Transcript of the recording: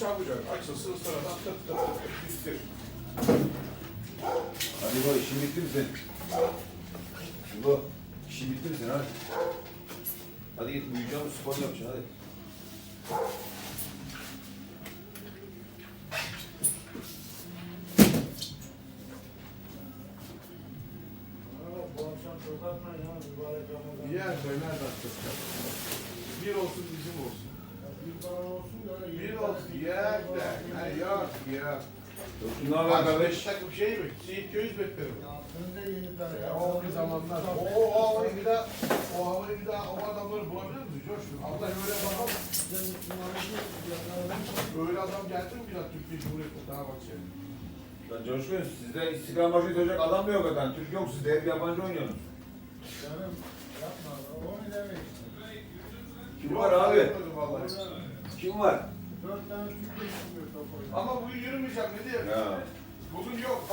Çabucak açılsın sıradan tık tık tık tık bittir. Hadi bu işin bitti mi senin? Bu işin bitti mi senin hadi. Hadi git uyuyacağım spor yapacaksın hadi. Yer döner dakikası. Bir olsun bizim olsun. Bir olsun yer de. Ha yok ya. Ne haber kardeş? takım şey mi? Siirt göğüs beklerim. Ya o zamanlar. O, o havayı bir daha, o havayı bir daha, o adamları bulabilir misin Coşkun? Allah öyle adam, Sen Müslümanlığı yakaladın. öyle adam geldi mi bir daha Türkiye Cumhuriyeti daha bak şey. Lan Coşkun sizde istiklal maçı söyleyecek adam da yok zaten. Türk yok sizde hep yabancı oynuyorsunuz. Canım yapma. Kim var abi? Kim var? Dört tane Türk geçmiyor top oyunu. Ama bugün yürümeyeceğim ne diyeyim? Ya. Bugün yok.